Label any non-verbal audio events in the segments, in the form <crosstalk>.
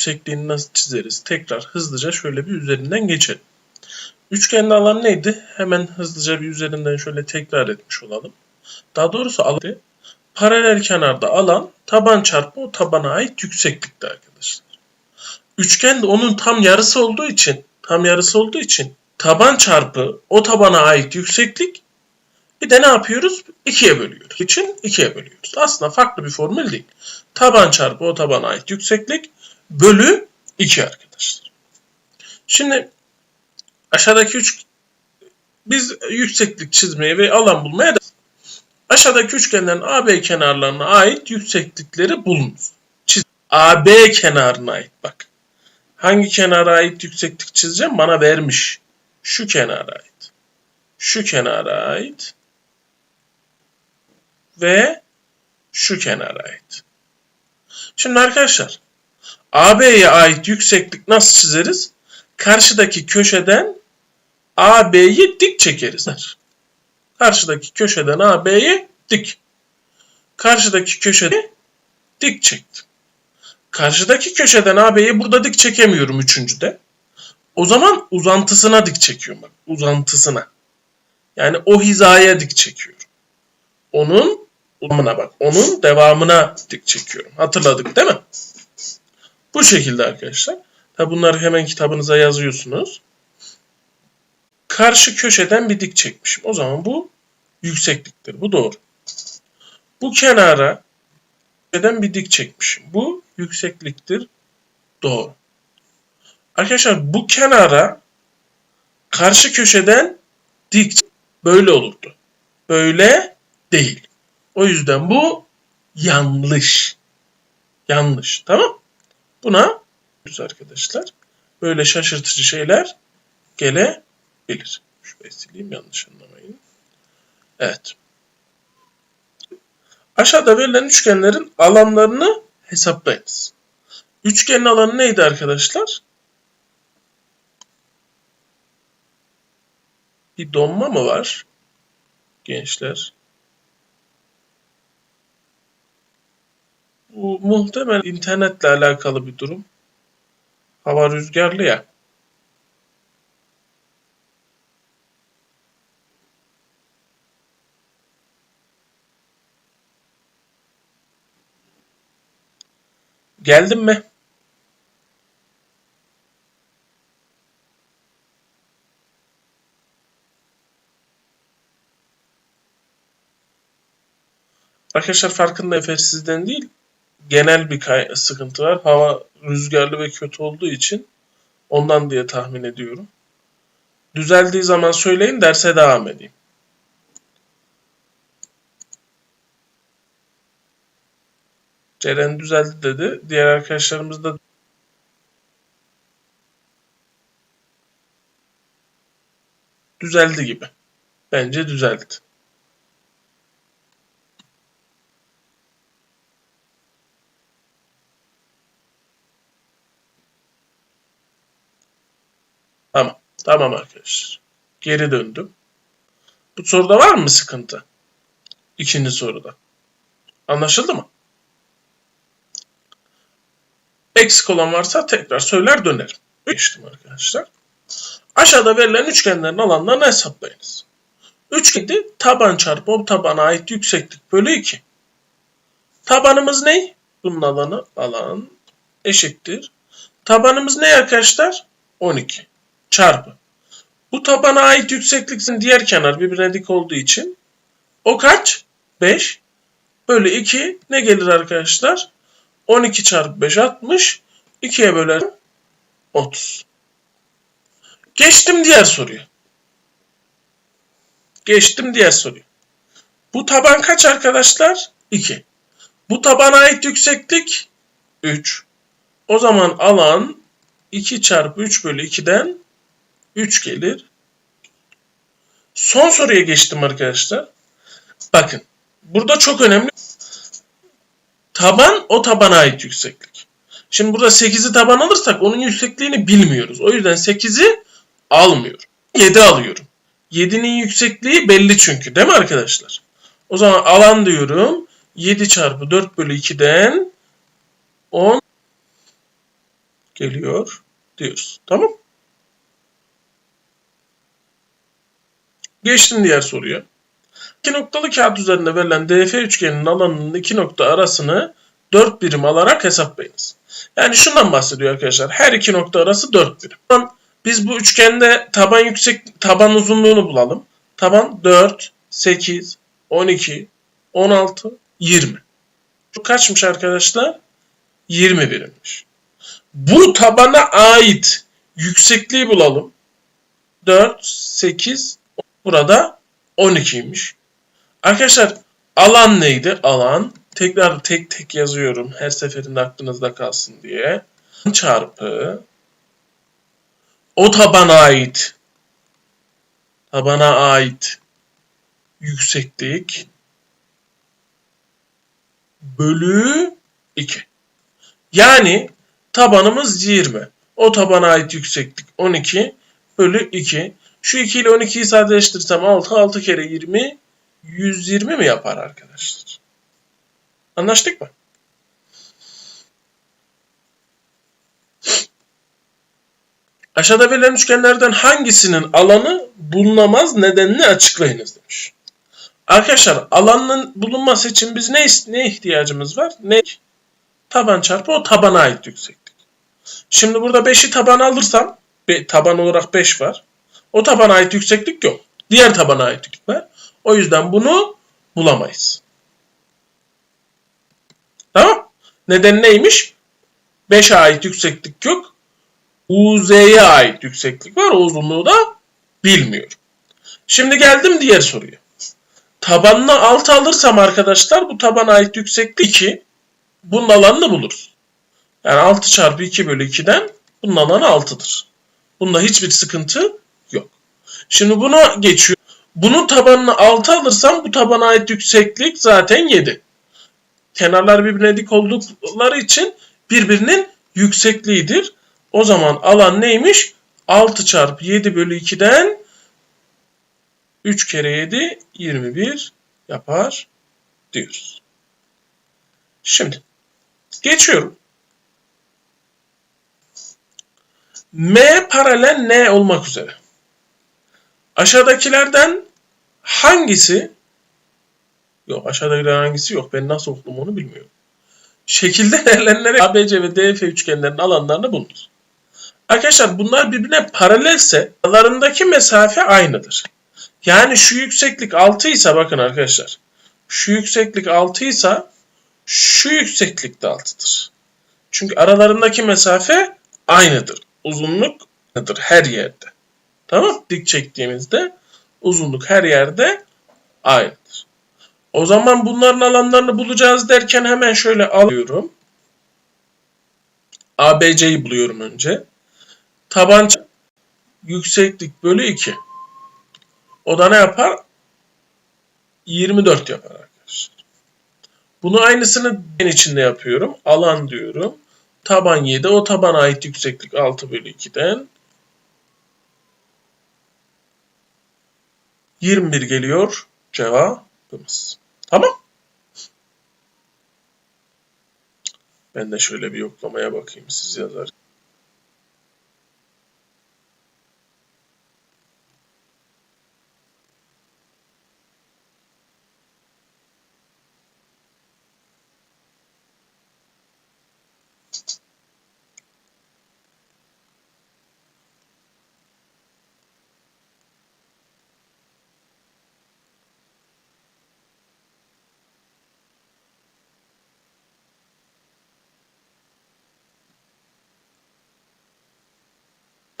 yüksekliğini nasıl çizeriz? Tekrar hızlıca şöyle bir üzerinden geçelim. Üçgenin alanı neydi? Hemen hızlıca bir üzerinden şöyle tekrar etmiş olalım. Daha doğrusu alan paralel kenarda alan taban çarpı o tabana ait yükseklikti arkadaşlar. Üçgen de onun tam yarısı olduğu için tam yarısı olduğu için taban çarpı o tabana ait yükseklik bir de ne yapıyoruz? İkiye bölüyoruz. için ikiye bölüyoruz. Aslında farklı bir formül değil. Taban çarpı o tabana ait yükseklik bölü 2 arkadaşlar. Şimdi aşağıdaki üç biz yükseklik çizmeye ve alan bulmaya da aşağıdaki üçgenlerin AB kenarlarına ait yükseklikleri bulunuz. Çiz AB kenarına ait bak. Hangi kenara ait yükseklik çizeceğim? Bana vermiş. Şu kenara ait. Şu kenara ait. Ve şu kenara ait. Şimdi arkadaşlar AB'ye ait yükseklik nasıl çizeriz? Karşıdaki köşeden AB'yi dik çekeriz. Karşıdaki köşeden AB'yi dik. Karşıdaki köşede dik çektim. Karşıdaki köşeden AB'yi burada dik çekemiyorum üçüncüde. O zaman uzantısına dik çekiyorum bak. Uzantısına. Yani o hizaya dik çekiyorum. Onun devamına bak. Onun devamına dik çekiyorum. Hatırladık değil mi? Bu şekilde arkadaşlar. Tabi bunları hemen kitabınıza yazıyorsunuz. Karşı köşeden bir dik çekmişim. O zaman bu yüksekliktir. Bu doğru. Bu kenara köşeden bir dik çekmişim. Bu yüksekliktir. Doğru. Arkadaşlar bu kenara karşı köşeden dik böyle olurdu. Böyle değil. O yüzden bu yanlış. Yanlış. Tamam? Buna arkadaşlar böyle şaşırtıcı şeyler gelebilir. Şurayı sileyim yanlış anlamayın. Evet. Aşağıda verilen üçgenlerin alanlarını hesaplayınız. Üçgenin alanı neydi arkadaşlar? Bir donma mı var? Gençler. Bu muhtemel internetle alakalı bir durum. Hava rüzgarlı ya. Geldin mi? Arkadaşlar farkında Efe sizden değil genel bir sıkıntı var. Hava rüzgarlı ve kötü olduğu için ondan diye tahmin ediyorum. Düzeldiği zaman söyleyin derse devam edeyim. Ceren düzeldi dedi. Diğer arkadaşlarımız da düzeldi gibi. Bence düzeldi. Tamam. Tamam arkadaşlar. Geri döndüm. Bu soruda var mı sıkıntı? İkinci soruda. Anlaşıldı mı? Eksik olan varsa tekrar söyler dönerim. Geçtim arkadaşlar. Aşağıda verilen üçgenlerin alanlarını hesaplayınız. Üçgende taban çarpı o tabana ait yükseklik bölü 2. Tabanımız ne? Bunun alanı alan eşittir. Tabanımız ne arkadaşlar? 12 çarpı. Bu tabana ait yüksekliksin diğer kenar birbirine dik olduğu için o kaç? 5 bölü 2 ne gelir arkadaşlar? 12 çarpı 5 60 2'ye böler 30. Geçtim diğer soruya. Geçtim diğer soruya. Bu taban kaç arkadaşlar? 2. Bu tabana ait yükseklik 3. O zaman alan 2 çarpı 3 bölü 2'den 3 gelir. Son soruya geçtim arkadaşlar. Bakın. Burada çok önemli. Taban o tabana ait yükseklik. Şimdi burada 8'i taban alırsak onun yüksekliğini bilmiyoruz. O yüzden 8'i almıyorum. 7 alıyorum. 7'nin yüksekliği belli çünkü değil mi arkadaşlar? O zaman alan diyorum. 7 çarpı 4 bölü 2'den 10 geliyor diyoruz. Tamam Geçtim diğer soruya. İki noktalı kağıt üzerinde verilen DF üçgeninin alanının iki nokta arasını 4 birim alarak hesaplayınız. Yani şundan bahsediyor arkadaşlar. Her iki nokta arası 4 birim. Biz bu üçgende taban yüksek taban uzunluğunu bulalım. Taban 4, 8, 12, 16, 20. Bu kaçmış arkadaşlar? 20 birimmiş. Bu tabana ait yüksekliği bulalım. 4, 8, burada 12'ymiş. Arkadaşlar alan neydi? Alan tekrar tek tek yazıyorum her seferinde aklınızda kalsın diye. <laughs> Çarpı o tabana ait tabana ait yükseklik bölü 2. Yani tabanımız 20. O tabana ait yükseklik 12 bölü 2. Şu 2 ile 12'yi sadeleştirirsem 6, 6 kere 20, 120 mi yapar arkadaşlar? Anlaştık mı? Aşağıda verilen üçgenlerden hangisinin alanı bulunamaz nedenini açıklayınız demiş. Arkadaşlar alanın bulunması için biz ne, ne ihtiyacımız var? Ne? Taban çarpı o tabana ait yükseklik. Şimdi burada 5'i taban alırsam taban olarak 5 var. O tabana ait yükseklik yok. Diğer tabana ait yükseklik var. O yüzden bunu bulamayız. Tamam. Neden neymiş? 5'e ait yükseklik yok. UZ'ye ait yükseklik var. O uzunluğu da bilmiyorum. Şimdi geldim diğer soruya. Tabanına 6 alırsam arkadaşlar bu tabana ait yükseklik 2. Bunun alanını buluruz. Yani 6 çarpı 2 bölü 2'den bunun alanı 6'dır. Bunda hiçbir sıkıntı. Şimdi buna geçiyor. Bunun tabanını 6 alırsam bu tabana ait yükseklik zaten 7. Kenarlar birbirine dik oldukları için birbirinin yüksekliğidir. O zaman alan neymiş? 6 çarpı 7 bölü 2'den 3 kere 7 21 yapar diyoruz. Şimdi geçiyorum. M paralel N olmak üzere. Aşağıdakilerden hangisi yok aşağıdakilerden hangisi yok ben nasıl okudum onu bilmiyorum. Şekilde <laughs> verilenlere ABC ve DF üçgenlerinin alanlarını bulunuz. Arkadaşlar bunlar birbirine paralelse aralarındaki mesafe aynıdır. Yani şu yükseklik 6 ise bakın arkadaşlar. Şu yükseklik 6 ise şu yükseklik de 6'dır. Çünkü aralarındaki mesafe aynıdır. Uzunluk aynıdır her yerde. Tamam Dik çektiğimizde uzunluk her yerde aynıdır. O zaman bunların alanlarını bulacağız derken hemen şöyle alıyorum. ABC'yi buluyorum önce. Tabanca yükseklik bölü 2. O da ne yapar? 24 yapar arkadaşlar. Bunu aynısını ben içinde yapıyorum. Alan diyorum. Taban 7. O tabana ait yükseklik 6 bölü 2'den 21 geliyor cevabımız. Tamam. Ben de şöyle bir yoklamaya bakayım siz yazar.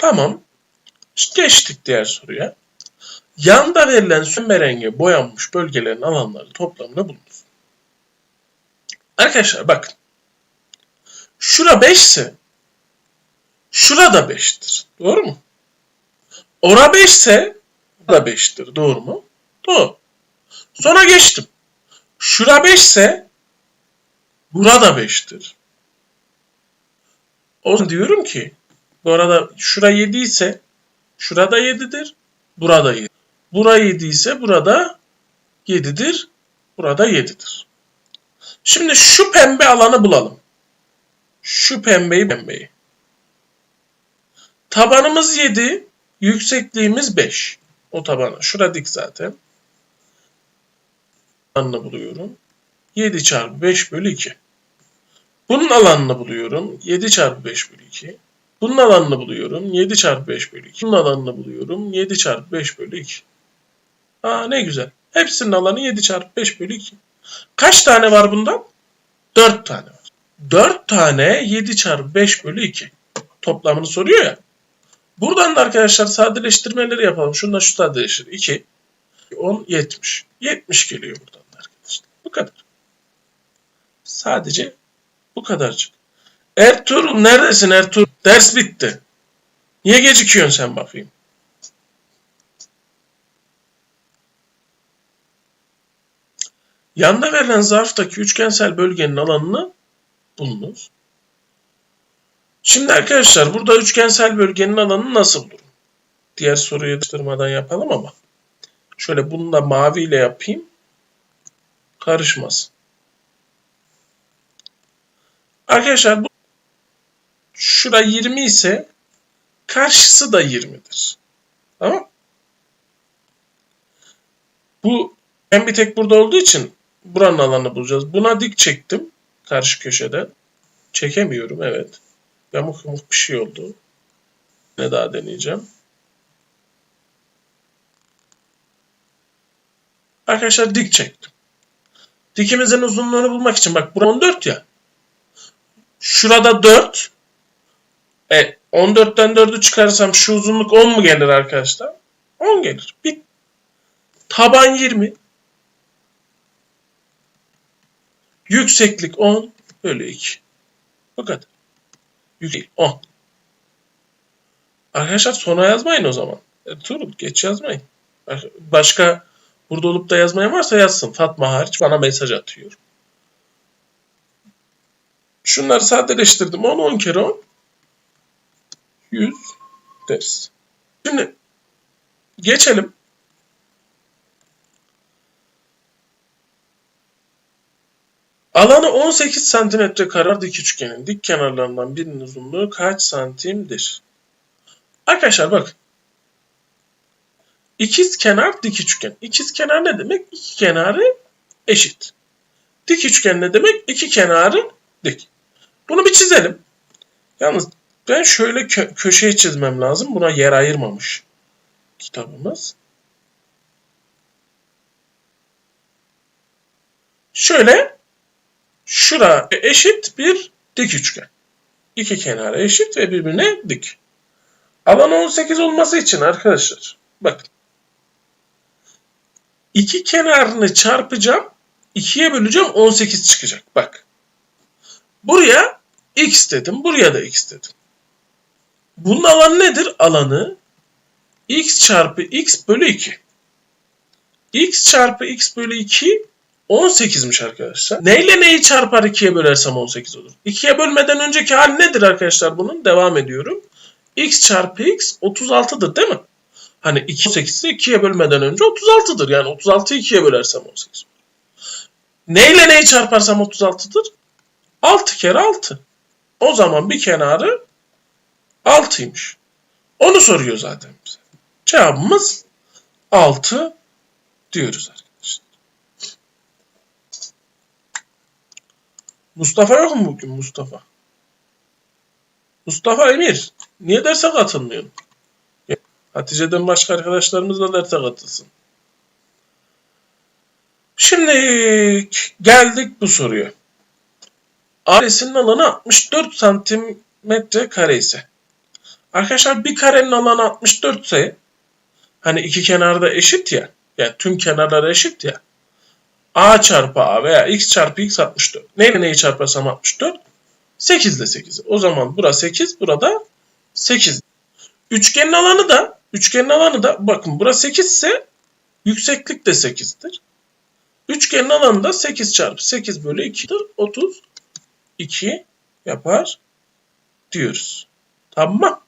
Tamam. Geçtik diğer soruya. Yanda verilen sümerenge boyanmış bölgelerin alanları toplamını bulunuz. Arkadaşlar bakın. Şura 5 ise şura da 5'tir. Doğru mu? Ora 5 ise da 5'tir. Doğru mu? Doğru. Sonra geçtim. Şura 5 ise burada 5'tir. O zaman diyorum ki bu arada şura 7 ise şurada 7'dir. Burada 7. Bura 7 ise burada 7'dir. Burada 7'dir. Şimdi şu pembe alanı bulalım. Şu pembeyi pembeyi. Tabanımız 7, yüksekliğimiz 5. O tabana. Şura dik zaten. Alanını buluyorum. 7 çarpı 5 bölü 2. Bunun alanını buluyorum. 7 çarpı 5 bölü 2. Bunun alanını buluyorum. 7 çarpı 5 bölü 2. Bunun alanını buluyorum. 7 çarpı 5 bölü 2. Aa ne güzel. Hepsinin alanı 7 çarpı 5 bölü 2. Kaç tane var bundan? 4 tane var. 4 tane 7 çarpı 5 bölü 2. Toplamını soruyor ya. Buradan da arkadaşlar sadeleştirmeleri yapalım. Şundan şu sadeleşir. 2, 10, 70. 70 geliyor buradan da arkadaşlar. Bu kadar. Sadece bu kadarcık. Ertuğrul neredesin Ertuğrul? Ders bitti. Niye gecikiyorsun sen bakayım? Yanda verilen zarftaki üçgensel bölgenin alanını bulunuz. Şimdi arkadaşlar burada üçgensel bölgenin alanını nasıl bulurum? Diğer soruyu yetiştirmeden yapalım ama. Şöyle bunu da maviyle yapayım. Karışmasın. Arkadaşlar bu şura 20 ise karşısı da 20'dir. Tamam Bu hem bir tek burada olduğu için buranın alanını bulacağız. Buna dik çektim karşı köşeden. Çekemiyorum evet. Yamuk yamuk bir şey oldu. Ne daha deneyeceğim. Arkadaşlar dik çektim. Dikimizin uzunluğunu bulmak için bak bura 14 ya. Şurada 4. E 14'ten 4'ü çıkarırsam şu uzunluk 10 mu gelir arkadaşlar? 10 gelir. Bit. Taban 20. Yükseklik 10 bölü 2. Bu kadar. Yükseklik 10. Arkadaşlar sona yazmayın o zaman. E, Turul geç yazmayın. Başka burada olup da yazmayan varsa yazsın. Fatma hariç bana mesaj atıyor. Şunları sadeleştirdim. 10 10 kere 10 100 deriz. Şimdi geçelim. Alanı 18 santimetre karar dik üçgenin dik kenarlarından birinin uzunluğu kaç santimdir? Arkadaşlar bak. İkiz kenar dik üçgen. İkiz kenar ne demek? İki kenarı eşit. Dik üçgen ne demek? İki kenarı dik. Bunu bir çizelim. Yalnız ben şöyle kö köşeye çizmem lazım. Buna yer ayırmamış kitabımız. Şöyle şura eşit bir dik üçgen. İki kenarı eşit ve birbirine dik. Alan 18 olması için arkadaşlar bakın. İki kenarını çarpacağım. ikiye böleceğim 18 çıkacak. Bak. Buraya x dedim. Buraya da x dedim. Bunun alanı nedir? Alanı x çarpı x bölü 2. x çarpı x bölü 2 18'miş arkadaşlar. Neyle neyi çarpar 2'ye bölersem 18 olur. 2'ye bölmeden önceki hal nedir arkadaşlar bunun? Devam ediyorum. x çarpı x 36'dır değil mi? Hani 2 18 ise 2'ye bölmeden önce 36'dır. Yani 36'yı 2'ye bölersem 18 olur. Neyle neyi çarparsam 36'dır? 6 kere 6. O zaman bir kenarı 6'ymış. Onu soruyor zaten bize. Cevabımız 6 diyoruz arkadaşlar. Mustafa yok mu bugün Mustafa? Mustafa Emir. Niye derse katılmıyorsun? Hatice'den başka arkadaşlarımız da derse katılsın. Şimdi geldik bu soruya. Aresinin alanı 64 santimetre kare ise. Arkadaşlar bir karenin alanı 64 ise hani iki kenarda eşit ya. Yani tüm kenarlar eşit ya. A çarpı A veya X çarpı X 64. Neyle neyi çarparsam 64? 8 ile 8. O zaman burası 8, burada 8. Üçgenin alanı da üçgenin alanı da bakın burası 8 ise yükseklik de 8'dir. Üçgenin alanı da 8 çarpı 8 bölü 2'dir. 32 yapar diyoruz. Tamam mı?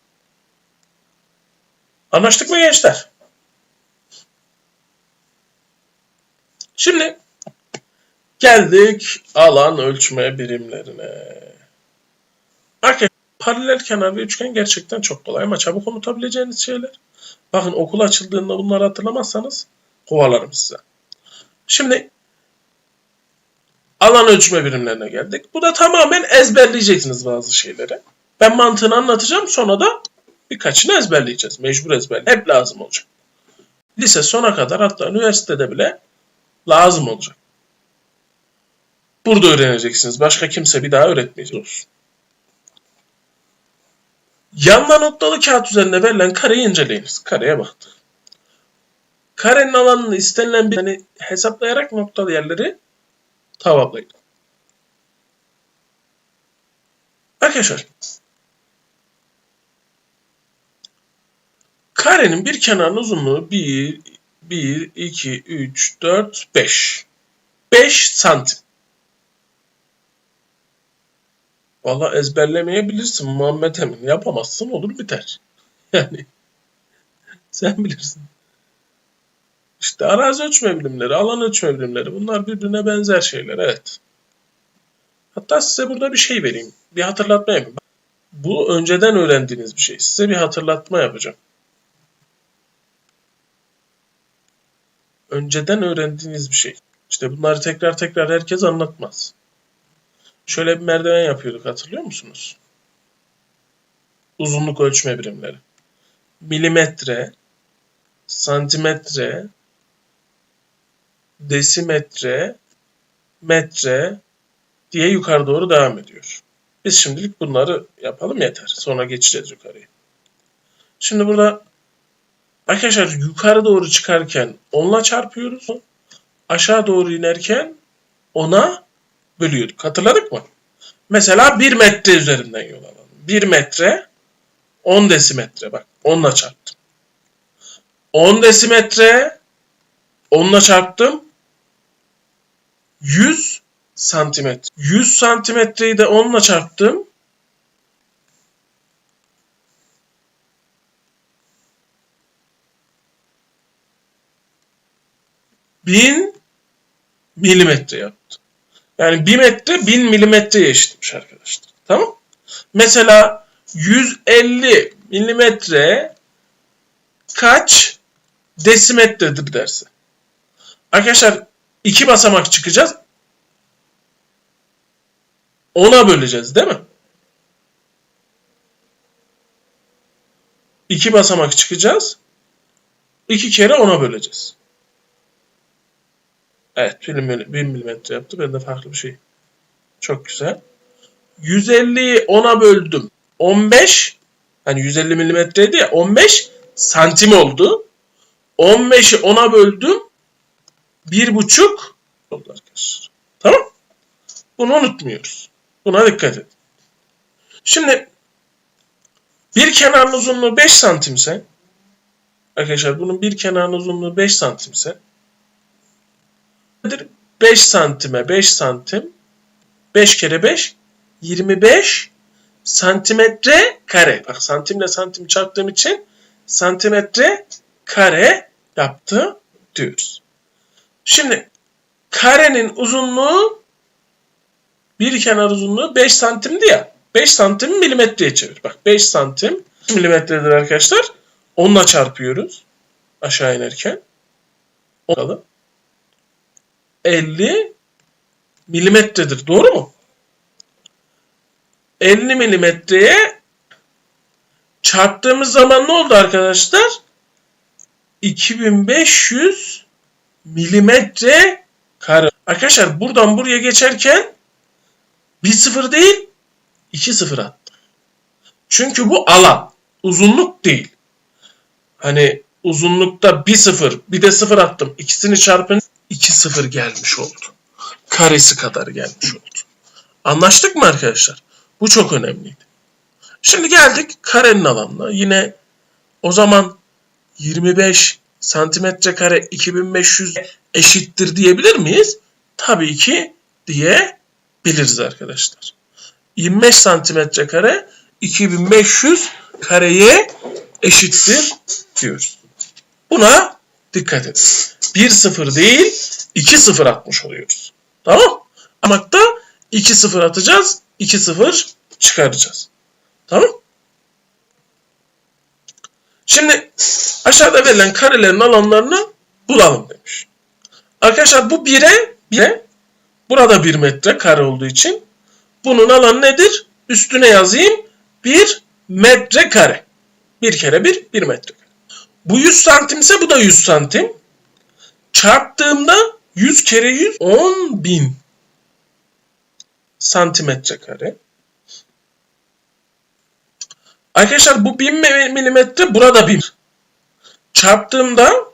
Anlaştık mı gençler? Şimdi geldik alan ölçme birimlerine. Arkadaşlar Paralel kenar ve üçgen gerçekten çok kolay ama çabuk unutabileceğiniz şeyler. Bakın okul açıldığında bunları hatırlamazsanız kovalarım size. Şimdi alan ölçme birimlerine geldik. Bu da tamamen ezberleyeceksiniz bazı şeyleri. Ben mantığını anlatacağım sonra da birkaçını ezberleyeceğiz. Mecbur ezberle. Hep lazım olacak. Lise sona kadar hatta üniversitede bile lazım olacak. Burada öğreneceksiniz. Başka kimse bir daha öğretmeyecek olsun. Yanma noktalı kağıt üzerinde verilen kareyi inceleyiniz. Kareye baktık. Karenin alanını istenilen bir hani hesaplayarak noktalı yerleri tamamlayın. Arkadaşlar karenin bir kenarının uzunluğu 1, 1, 2, 3, 4, 5. 5 santim. Valla ezberlemeyebilirsin Muhammed Emin. Yapamazsın olur biter. <laughs> Yani sen bilirsin. İşte arazi ölçme bilimleri, alan ölçme bilimleri bunlar birbirine benzer şeyler evet. Hatta size burada bir şey vereyim. Bir hatırlatma yapayım. Bu önceden öğrendiğiniz bir şey. Size bir hatırlatma yapacağım. Önceden öğrendiğiniz bir şey. İşte bunları tekrar tekrar herkes anlatmaz. Şöyle bir merdiven yapıyorduk hatırlıyor musunuz? Uzunluk ölçme birimleri. Milimetre, santimetre, desimetre, metre diye yukarı doğru devam ediyor. Biz şimdilik bunları yapalım yeter. Sonra geçeceğiz yukarıya. Şimdi burada arkadaşlar yukarı doğru çıkarken 10'la çarpıyoruz. Aşağı doğru inerken 10'a bölüyorduk. Hatırladık mı? Mesela 1 metre üzerinden yol alalım. 1 metre 10 desimetre bak 10'la çarptım. 10 desimetre 10'la çarptım. 100 santimetre. 100 santimetreyi de 10'la çarptım. Bin milimetre yaptı. Yani 1 metre 1000 milimetreye eşitmiş arkadaşlar. Tamam? Mesela 150 milimetre kaç desimetredir derse. Arkadaşlar iki basamak çıkacağız. Ona böleceğiz değil mi? İki basamak çıkacağız. İki kere ona böleceğiz. Evet 1 milimetre yaptı. Ben de farklı bir şey. Çok güzel. 150'yi 10'a böldüm. 15 hani 150 milimetreydi ya 15 santim oldu. 15'i 10'a böldüm. 1,5 oldu arkadaşlar. Tamam? Bunu unutmuyoruz. Buna dikkat edin. Şimdi bir kenarın uzunluğu 5 santimse arkadaşlar bunun bir kenarın uzunluğu 5 santimse 5 santime 5 santim 5 kere 5 25 santimetre kare. Bak santimle santim çarptığım için santimetre kare yaptı diyoruz. Şimdi karenin uzunluğu bir kenar uzunluğu 5 santimdi ya. 5 santim milimetreye çevir. Bak 5 santim milimetredir arkadaşlar. Onunla çarpıyoruz. Aşağı inerken. Bakalım. 50 milimetredir. Doğru mu? 50 milimetreye çarptığımız zaman ne oldu arkadaşlar? 2500 milimetre kare. Arkadaşlar buradan buraya geçerken bir sıfır değil iki sıfır attım. Çünkü bu alan. Uzunluk değil. Hani uzunlukta bir sıfır bir de sıfır attım. İkisini çarpın 2 sıfır gelmiş oldu. Karesi kadar gelmiş oldu. Anlaştık mı arkadaşlar? Bu çok önemliydi. Şimdi geldik karenin alanına. Yine o zaman 25 santimetre kare 2500 eşittir diyebilir miyiz? Tabii ki diyebiliriz arkadaşlar. 25 santimetre kare 2500 kareye eşittir diyoruz. Buna dikkat edin. 1 0 değil 2 0 atmış oluyoruz. Tamam? Ama da 2 0 atacağız. 2 0 çıkaracağız. Tamam? Şimdi aşağıda verilen karelerin alanlarını bulalım demiş. Arkadaşlar bu 1'e 1'e burada 1 metre kare olduğu için bunun alanı nedir? Üstüne yazayım. 1 metre kare. 1 kere 1 1 metre. Bu 100 santimse bu da 100 santim. Çarptığımda 100 kere 100 10 bin santimetre kare. Arkadaşlar bu 1000 milimetre burada 1. Çarptığımda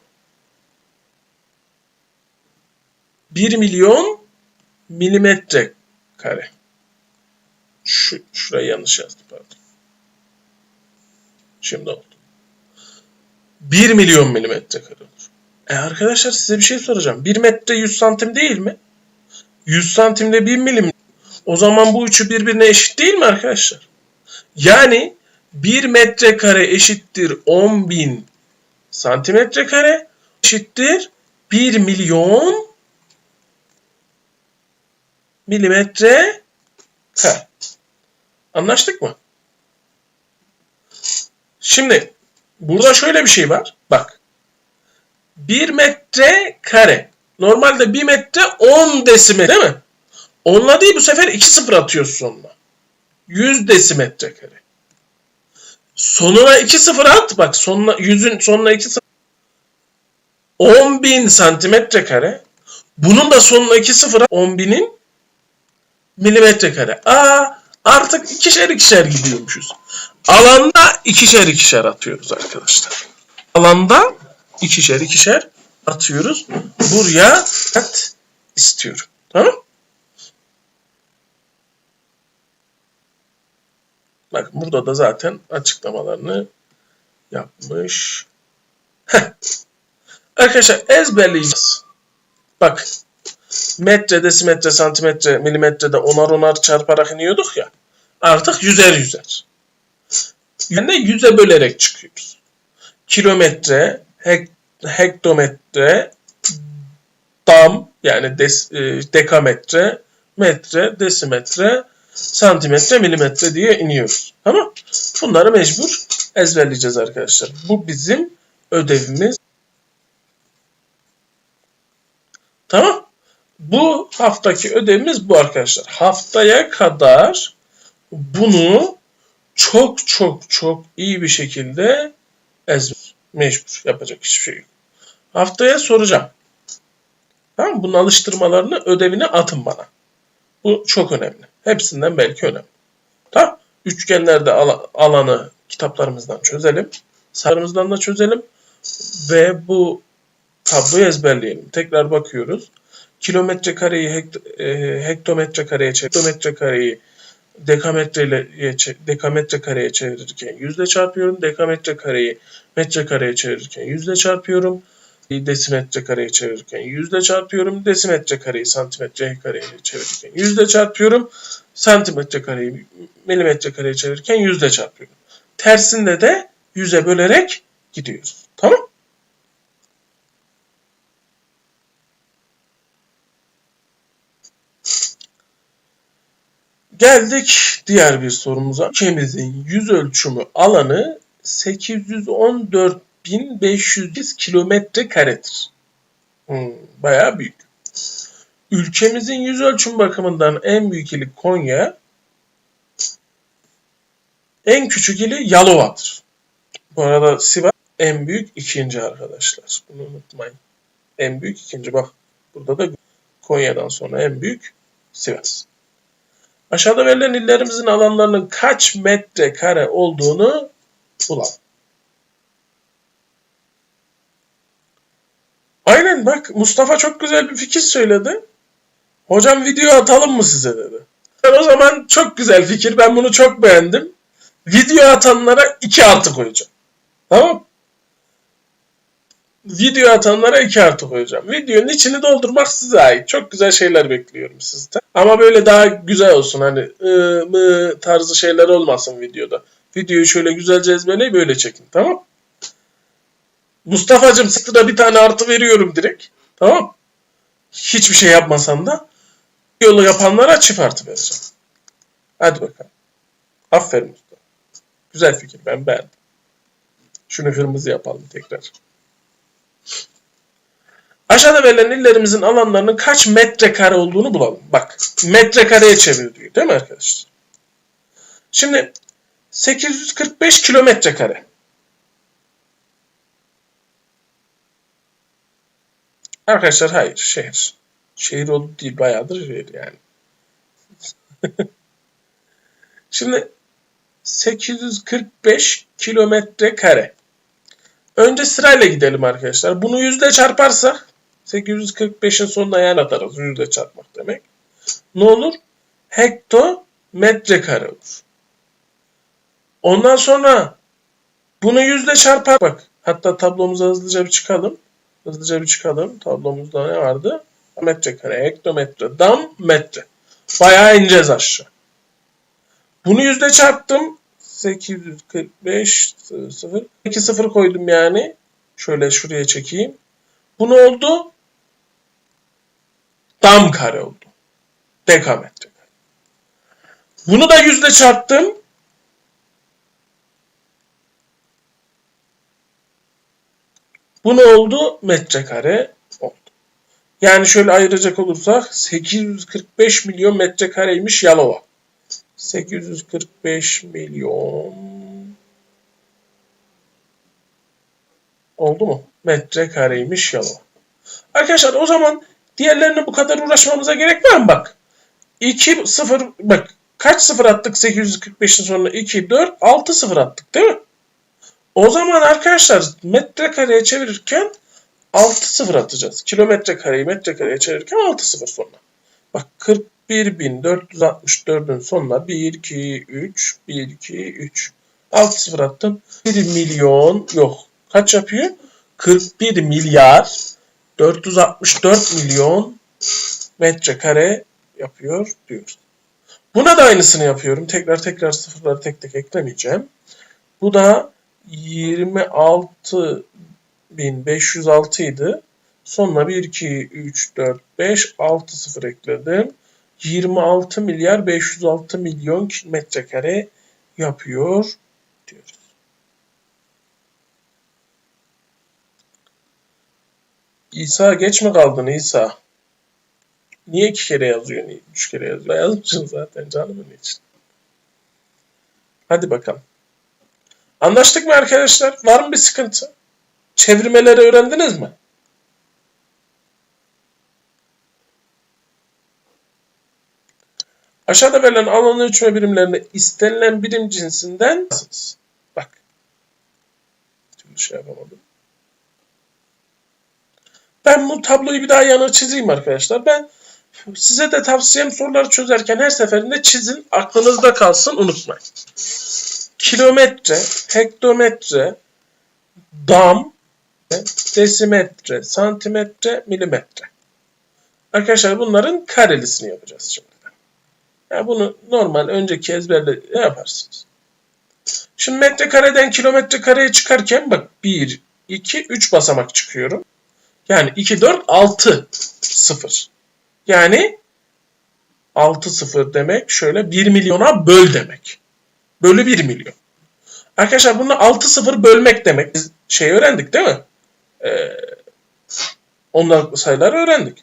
1 milyon milimetre kare. Şu, şurayı yanlış yazdım pardon. Şimdi oldu. 1 milyon milimetre kare. E arkadaşlar size bir şey soracağım. 1 metre 100 santim değil mi? 100 santimde 1 milim. O zaman bu üçü birbirine eşit değil mi arkadaşlar? Yani 1 metrekare eşittir 10 bin santimetre kare eşittir 1 milyon milimetre kare. Anlaştık mı? Şimdi burada şöyle bir şey var. Bak. 1 metre kare. Normalde 1 metre 10 desimetre değil mi? Onunla değil bu sefer 2 sıfır atıyoruz sonuna. 100 desimetre kare. Sonuna 2 sıfır at. Bak sonuna 100'ün sonuna 2 sıfır. 10 bin santimetre kare. Bunun da sonuna 2 sıfır at. 10 binin milimetre kare. Aa artık ikişer ikişer gidiyormuşuz. Alanda ikişer ikişer atıyoruz arkadaşlar. Alanda ikişer ikişer atıyoruz. Buraya at istiyorum. Tamam Bak burada da zaten açıklamalarını yapmış. Heh. Arkadaşlar ezberleyeceğiz. Bak metre, desimetre, santimetre, milimetrede onar onar çarparak iniyorduk ya. Artık yüzer yüzer. Yani yüze bölerek çıkıyoruz. Kilometre, hek, hektometre, dam yani des, e, dekametre, metre, desimetre, santimetre, milimetre diye iniyoruz. Tamam? Bunları mecbur ezberleyeceğiz arkadaşlar. Bu bizim ödevimiz. Tamam? Bu haftaki ödevimiz bu arkadaşlar. Haftaya kadar bunu çok çok çok iyi bir şekilde ezber. Mecbur. Yapacak hiçbir şey yok. Haftaya soracağım. Tamam Bunun alıştırmalarını, ödevini atın bana. Bu çok önemli. Hepsinden belki önemli. Tamam. Üçgenlerde alanı kitaplarımızdan çözelim. Sarımızdan da çözelim. Ve bu tabloyu ezberleyelim. Tekrar bakıyoruz. Kilometre kareyi hekt e, hektometre kareye hektometre kareyi dekametre ile dekametre kareye çevirirken yüzle çarpıyorum. Dekametre kareyi metre kareye çevirirken yüzle çarpıyorum desimetre kareye çevirirken yüzde çarpıyorum. Desimetre kareyi santimetre kareye çevirirken yüzde çarpıyorum. Santimetre kareyi milimetre kareye çevirirken yüzde çarpıyorum. Tersinde de yüze bölerek gidiyoruz. Tamam? Geldik diğer bir sorumuza. Ülkemizin yüz ölçümü alanı 814 1500 kilometre karedir. Hmm, bayağı büyük. Ülkemizin yüz ölçüm bakımından en büyük ili Konya, en küçük ili Yalova'dır. Bu arada Sivas en büyük ikinci arkadaşlar. Bunu unutmayın. En büyük ikinci bak. Burada da Konya'dan sonra en büyük Sivas. Aşağıda verilen illerimizin alanlarının kaç metre kare olduğunu bulalım. Aynen bak Mustafa çok güzel bir fikir söyledi. Hocam video atalım mı size dedi. Ben o zaman çok güzel fikir. Ben bunu çok beğendim. Video atanlara 2 artı koyacağım. Tamam Video atanlara 2 artı koyacağım. Videonun içini doldurmak size ait. Çok güzel şeyler bekliyorum sizden. Ama böyle daha güzel olsun. Hani ı, mı tarzı şeyler olmasın videoda. Videoyu şöyle güzelce ezberleyip böyle çekin. Tamam Mustafa'cım sıktıra bir tane artı veriyorum direkt. Tamam Hiçbir şey yapmasan da yolu yapanlara çift artı vereceğim. Hadi bakalım. Aferin Mustafa. Güzel fikir. Ben beğendim. Şunu kırmızı yapalım tekrar. Aşağıda verilen illerimizin alanlarının kaç metrekare olduğunu bulalım. Bak metrekareye çevir diyor değil mi arkadaşlar? Şimdi 845 kilometre kare. Arkadaşlar hayır şehir. Şehir oldu değil bayağıdır şehir yani. <laughs> Şimdi 845 kilometre kare. Önce sırayla gidelim arkadaşlar. Bunu yüzde çarparsak 845'in sonuna yan atarız. Yüzde çarpmak demek. Ne olur? Hektometre kare olur. Ondan sonra bunu yüzde çarpar. Bak hatta tablomuza hızlıca bir çıkalım. Hızlıca bir çıkalım. Tablomuzda ne vardı? Metrekare, hektometre, dam, metre. Bayağı ineceğiz aşağı. Bunu yüzde çarptım. 845 0 2 0 koydum yani. Şöyle şuraya çekeyim. Bu ne oldu? Dam kare oldu. Dekametre. Bunu da yüzde çarptım. Bu ne oldu? Metrekare oldu. Yani şöyle ayıracak olursak 845 milyon metrekareymiş Yalova. 845 milyon oldu mu? Metrekareymiş Yalova. Arkadaşlar o zaman diğerlerine bu kadar uğraşmamıza gerek var mı? Bak 2 0 bak kaç sıfır attık 845'in sonuna 2 4 6 sıfır attık değil mi? O zaman arkadaşlar metrekareye çevirirken 6 sıfır atacağız. Kilometre kareyi metrekareye çevirirken 6 sıfır sonra. Bak 41.464'ün sonuna 1, 2, 3, 1, 2, 3. 6 sıfır attım. 1 milyon yok. Kaç yapıyor? 41 milyar 464 milyon metrekare yapıyor diyoruz. Buna da aynısını yapıyorum. Tekrar tekrar sıfırları tek tek eklemeyeceğim. Bu da 26.506 idi. Sonuna 1, 2, 3, 4, 5, 6 sıfır ekledim. 26 milyar 506 milyon metrekare yapıyor diyoruz. İsa geç mi kaldın İsa? Niye iki kere yazıyorsun? Üç kere yazıyor. Yazmışsın zaten canımın için. Hadi bakalım. Anlaştık mı arkadaşlar? Var mı bir sıkıntı? Çevirmeleri öğrendiniz mi? Aşağıda verilen alan ölçme birimlerinde istenilen birim cinsinden bak. Türlü şey yapamadım. Ben bu tabloyu bir daha yana çizeyim arkadaşlar. Ben size de tavsiyem soruları çözerken her seferinde çizin. Aklınızda kalsın unutmayın. Kilometre, hektometre, dam, desimetre, santimetre, milimetre. Arkadaşlar bunların karelisini yapacağız şimdi. Yani bunu normal önceki ezberle yaparsınız? Şimdi metrekareden kilometre kareye çıkarken bak 1, 2, 3 basamak çıkıyorum. Yani 2, 4, 6, 0. Yani 6 0 demek şöyle 1 milyona böl demek. Bölü 1 milyon. Arkadaşlar bunu 6 0 bölmek demek. Biz şey öğrendik değil mi? Ee, onlar sayıları öğrendik.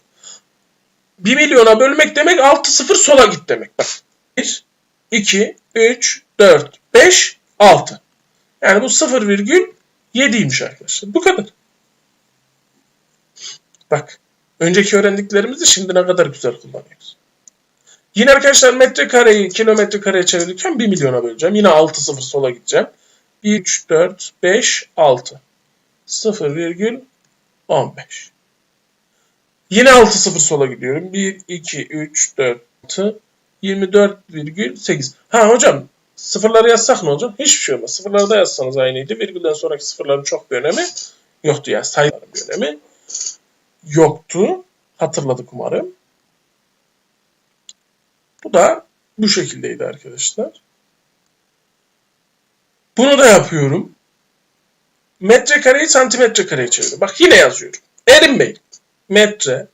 1 milyona bölmek demek 6 0 sola git demek. Bak 1, 2, 3, 4, 5, 6. Yani bu 0,7'ymiş arkadaşlar. Bu kadar. Bak önceki öğrendiklerimizi şimdi ne kadar güzel kullanıyoruz. Yine arkadaşlar metrekareyi kilometre kareye çevirirken 1 milyona böleceğim. Yine 6 0 sola gideceğim. 1, 3, 4, 5, 6. 0,15. Yine 6 0 sola gidiyorum. 1, 2, 3, 4, 6, 24,8. Ha hocam sıfırları yazsak ne olacak? Hiçbir şey olmaz. Sıfırları da yazsanız aynıydı. Virgülden sonraki sıfırların çok bir önemi yoktu. Yani sayıların bir önemi yoktu. Hatırladık umarım. Bu da bu şekildeydi arkadaşlar. Bunu da yapıyorum. Metrekareyi santimetre kareye çeviriyorum. Bak yine yazıyorum. Erinmeyin. Metre,